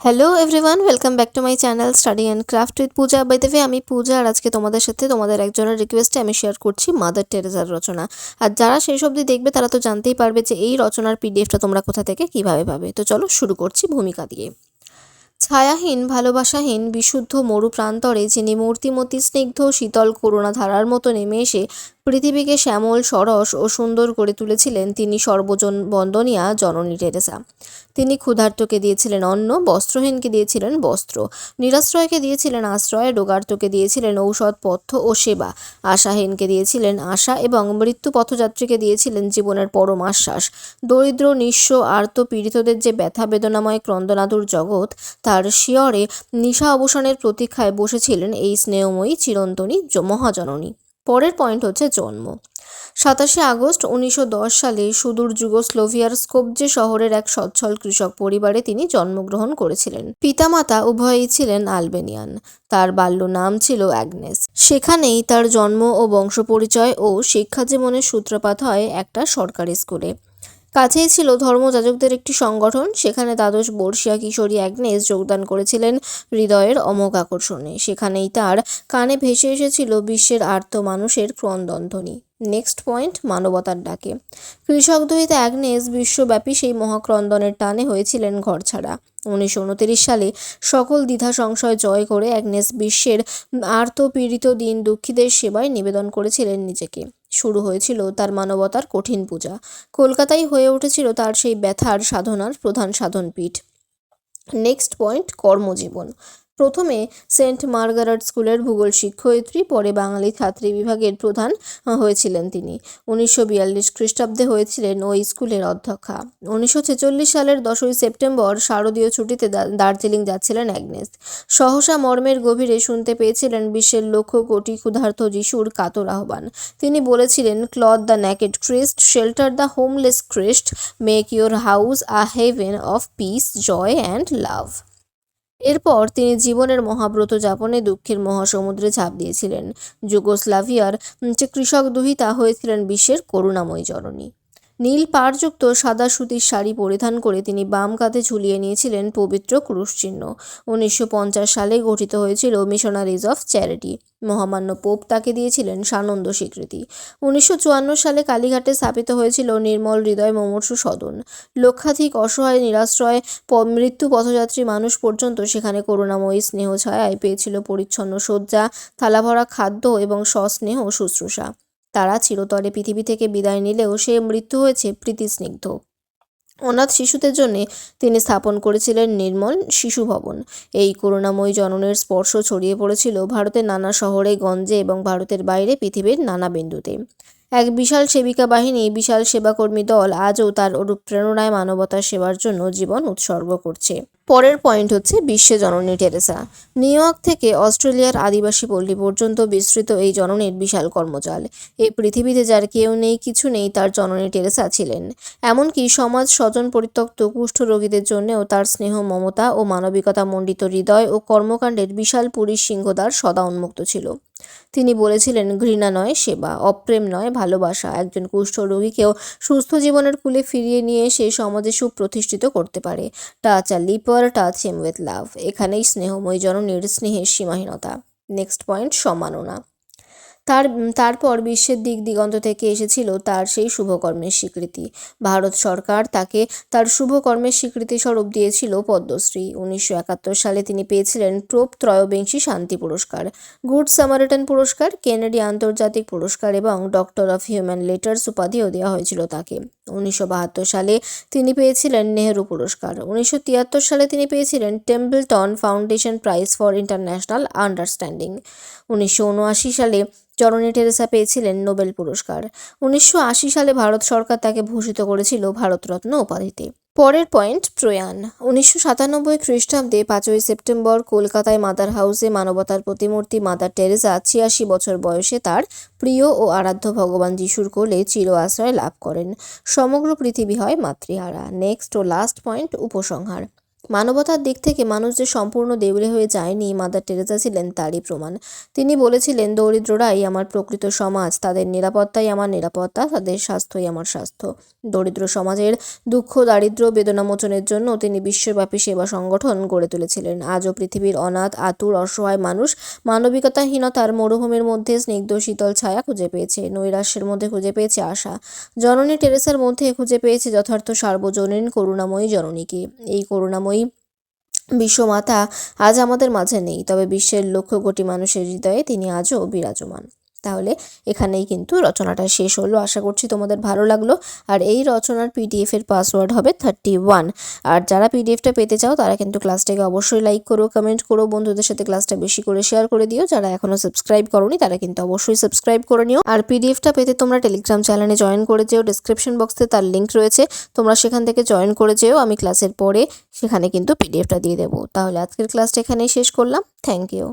Hello everyone welcome back to my channel study and craft with Puja by the way Puja আর আজকে তোমাদের সাথে তোমাদের একজনের রিকোয়েস্টে আমি শেয়ার করছি মাদার টেরেজার রচনা। আর যারা সেই সবদি দেখবে, তারা তো জানতেই পারবে যে এই রচনার পিডিএফটা তোমরা কোথা থেকে কীভাবে পাবে। তো চলো শুরু করছি ভূমিকা দিয়ে। ছায়াহীন, ভালোবাসাহীন, বিশুদ্ধ, মরু প্রান্তরে যিনি মূর্তিমতি, স্নিগ্ধ, শীতল, করুণাধারার মতো নেমে এসে পৃথিবীকে শ্যামল, সরস ও সুন্দর করে তুলেছিলেন তিনি সর্বজন বন্দনিয়া জননী টেরেসা। তিনি ক্ষুধার্তকে দিয়েছিলেন অন্ন, বস্ত্রহীনকে দিয়েছিলেন বস্ত্র, নিরাশ্রয়কে দিয়েছিলেন আশ্রয়, রোগার্তকে দিয়েছিলেন ঔষধ, পথ্য ও সেবা, আশাহীনকে দিয়েছিলেন আশা এবং মৃত্যু পথযাত্রীকে দিয়েছিলেন জীবনের পরম আশ্বাস। দরিদ্র, নিঃস্ব, আর্ত পীড়িতদের যে ব্যথা বেদনাময় ক্রন্দনাদুর জগৎ, তার শিয়রে নিশা অবসানের প্রতীক্ষায় বসেছিলেন এই স্নেহময়ী চিরন্তনী মহাজননী। পরের পয়েন্ট হচ্ছে জন্ম। সাতাশে আগস্ট উনিশশো দশ সালে সুদূর যুগ যুগোস্লোভিয়ার স্কোপজে শহরের এক সচ্ছল কৃষক পরিবারে তিনি জন্মগ্রহণ করেছিলেন। পিতামাতা উভয়ই ছিলেন আলবেনিয়ান। তার বাল্য নাম ছিল অ্যাগনেস। সেখানেই তার জন্ম ও বংশ পরিচয় ও শিক্ষা জীবনের সূত্রপাত হয় একটা সরকারি স্কুলে। কাছেই ছিল ধর্মযাজকদের একটি সংগঠন। সেখানে দ্বাদশ বর্ষিয়া কিশোরী অ্যাগনেস যোগদান করেছিলেন হৃদয়ের অমোঘ আকর্ষণে। সেখানেই তার কানে ভেসে এসেছিল বিশ্বের আর্ত মানুষের ক্রন্দনধ্বনি। নেক্সট পয়েন্ট মানবতার ডাকে। কৃষক দহিত অ্যাগনেস বিশ্বব্যাপী সেই মহাক্রন্দনের টানে হয়েছিলেন ঘরছাড়া উনিশশো উনতিরিশ সালে সকল দ্বিধা সংশয় জয় করে অ্যাগনেস বিশ্বের আর্ত পীড়িত দিন দুঃখীদের সেবায় নিবেদন করেছিলেন নিজেকে। শুরু হয়েছিল তার মানবতার কঠিন পূজা। কলকাতায় হয়ে উঠেছিল তার সেই ব্যথার সাধনার প্রধান সাধনপীঠ। নেক্সট পয়েন্ট কর্মজীবন। প্রথমে সেন্ট মার্গারেট স্কুলের ভূগোল শিক্ষয়িত্রী, পরে বাঙালি ছাত্রী বিভাগের প্রধান হয়েছিলেন তিনি। উনিশশো বিয়াল্লিশ খ্রিস্টাব্দে হয়েছিলেন ওই স্কুলের অধ্যক্ষা। উনিশশো ছেচল্লিশ সালের দশই সেপ্টেম্বর শারদীয় ছুটিতে দার্জিলিং যাচ্ছিলেন অ্যাগনেস সহসা মর্মের গভীরে শুনতে পেয়েছিলেন বিশ্বের লক্ষ কোটি ক্ষুধার্ত যিশুর কাতর আহ্বান। তিনি বলেছিলেন clothe the naked Christ shelter the homeless Christ make your house a heaven of peace joy and love এরপর তিনি জীবনের মহাব্রত যাপনে দুঃখের মহাসমুদ্রে ঝাঁপ দিয়েছিলেন। যুগোস্লাভিয়ার যে কৃষক দুহিতা হয়েছিলেন বিশ্বের করুণাময় জননী। নীল পাড়যুক্ত সাদা সুতির শাড়ি পরিধান করে তিনি বাম কাঁধে ঝুলিয়ে নিয়েছিলেন পবিত্র ক্রুশ চিহ্ন উনিশশো সালে গঠিত হয়েছিল মিশনারিজ অফ চ্যারিটি। মহামান্য পোপ তাকে দিয়েছিলেন সানন্দ স্বীকৃতি। উনিশশো চুয়ান্ন সালে কালীঘাটে স্থাপিত হয়েছিল নির্মল হৃদয় মমর্ষু সদন। লক্ষাধিক অসহায় নিরাশ্রয় মৃত্যু পথযাত্রী মানুষ পর্যন্ত সেখানে করুণাময়ী স্নেহ ছায়ায় পেয়েছিল পরিচ্ছন্ন শয্যা, থালাভরা খাদ্য এবং সস্নেহ শুশ্রূষা। তারা চিরতরে পৃথিবী থেকে বিদায় নিলেও সে মৃত্যু হয়েছে প্রীতিস্নিগ্ধ অনাথ শিশুদের জন্য তিনি স্থাপন করেছিলেন নির্মল শিশু ভবন। এই করুণাময়ী জননের স্পর্শ ছড়িয়ে পড়েছিল ভারতের নানা শহরে, গঞ্জে এবং ভারতের বাইরে পৃথিবীর নানা বিন্দুতে। এক বিশাল সেবিকা বাহিনী, বিশাল সেবাকর্মী দল আজও তার অনুপ্রেরণায় মানবতার সেবার জন্য জীবন উৎসর্গ করছে। পরের পয়েন্ট হচ্ছে বিশ্বে জননী টেরেসা। নিউ ইয়র্ক থেকে অস্ট্রেলিয়ার আদিবাসী পল্লী পর্যন্ত বিস্তৃত এই জননীর বিশাল কর্মজাল। এই পৃথিবীতে যার কেউ নেই, কিছু নেই, তার জননী টেরেসা ছিলেন। এমনকি সমাজ স্বজন পরিত্যক্ত কুষ্ঠ রোগীদের জন্যেও তার স্নেহ, মমতা ও মানবিকতা মণ্ডিত হৃদয় ও কর্মকাণ্ডের বিশাল পুরীর সিংহদ্বার সদা উন্মুক্ত ছিল। তিনি বলেছিলেন, ঘৃণা নয় সেবা, অপ্রেম নয় ভালোবাসা। একজন কুষ্ঠ রোগীকেও সুস্থ জীবনের কুলে ফিরিয়ে নিয়ে সে সমাজে সুপ্রতিষ্ঠিত করতে পারে। Touch a leper touch him with love এখানেই স্নেহময় জননীর স্নেহের সীমাহীনতা। নেক্সট পয়েন্ট সম্মাননা তার, তারপর বিশ্বের দিক দিগন্ত থেকে এসেছিল তার সেই শুভকর্মের স্বীকৃতি। ভারত সরকার তাকে তার শুভকর্মের স্বীকৃতি স্বরূপ দিয়েছিল পদ্মশ্রী। উনিশশো একাত্তর সালে তিনি পেয়েছিলেন প্রোপ ত্রয়োবিংশী শান্তি পুরস্কার, গুড সামারিটান পুরস্কার, কেনেডি আন্তর্জাতিক পুরস্কার এবং ডক্টর অফ হিউম্যান লেটার্স উপাধিও দেওয়া হয়েছিল তাকে। উনিশশো বাহাত্তর সালে তিনি পেয়েছিলেন নেহরু পুরস্কার। উনিশশো তিয়াত্তর সালে তিনি পেয়েছিলেন Templeton foundation prize for international understanding. উনিশশো উনআশি সালে জননী টেরেসা পেয়েছিলেন নোবেল পুরস্কার। উনিশশো আশি সালে ভারত সরকার তাকে ভূষিত করেছিল ভারতরত্ন উপাধিতে। পরের পয়েন্ট প্রয়াণ উনিশশো সাতানব্বই খ্রিস্টাব্দে পাঁচই সেপ্টেম্বর কলকাতায় মাদার হাউসে মানবতার প্রতিমূর্তি মাদার টেরেসা ছিয়াশি বছর বয়সে তার প্রিয় ও আরাধ্য ভগবান যিশুর কোলে চির আশ্রয় লাভ করেন। সমগ্র পৃথিবী হয় মাতৃহারা। নেক্সট ও লাস্ট পয়েন্ট উপসংহার। মানবতার দিক থেকে মানুষ যে সম্পূর্ণ দেউলে হয়ে যায়নি, মাদার টেরেসা ছিলেন তারই প্রমাণ। তিনি বলেছিলেন, দরিদ্ররাই আমার প্রকৃত সমাজ, তাদের নিরাপত্তাই আমার নিরাপত্তা, তাদের স্বাস্থ্যই আমার স্বাস্থ্য। দরিদ্র সমাজের দুঃখ দারিদ্র বেদনা মোচনের জন্য তিনি বিশ্বব্যাপী সেবা সংগঠন গড়ে তুলেছিলেন। আজও পৃথিবীর অনাথ, আতুর, অসহায় মানুষ মানবিকতাহীনতার মরুভূমির মধ্যে স্নিগ্ধ শীতল ছায়া খুঁজে পেয়েছে, নৈরাশ্যের মধ্যে খুঁজে পেয়েছে আশা। জননী টেরেসার মধ্যে খুঁজে পেয়েছে যথার্থ সার্বজনীন করুণাময়ী জননীকে। এই করুণাময়ী বিশ্বমাতা আজ আমাদের মাঝে নেই তবে বিশ্বের লক্ষ কোটি মানুষের হৃদয়ে তিনি আজও বিরাজমান। তাহলে এখানেই কিন্তু রচনাটা শেষ হলো। আশা করছি তোমাদের ভালো লাগল। আর এই রচনার পিডিএফ এর পাসওয়ার্ড হবে থার্টি ওয়ান আর যারা পিডিএফটা পেতে চাও, তারা কিন্তু ক্লাসটাকে অবশ্যই লাইক করো কমেন্ট করো, বন্ধুদের সাথে ক্লাসটা বেশি করে শেয়ার করে দিও। যারা এখনও সাবস্ক্রাইব করোনি, তারা কিন্তু অবশ্যই সাবস্ক্রাইব করে নিও। আর পিডিএফটা পেতে তোমরা টেলিগ্রাম চ্যানেলে জয়েন করে যেও। ডিসক্রিপশন বক্সে তার লিঙ্ক রয়েছে। তোমরা সেখান থেকে জয়েন করে যেও। আমি ক্লাসের পরে সেখানে কিন্তু পিডিএফটা দিয়ে দেবো। তাহলে আজকের ক্লাসটা এখানেই শেষ করলাম। Thank you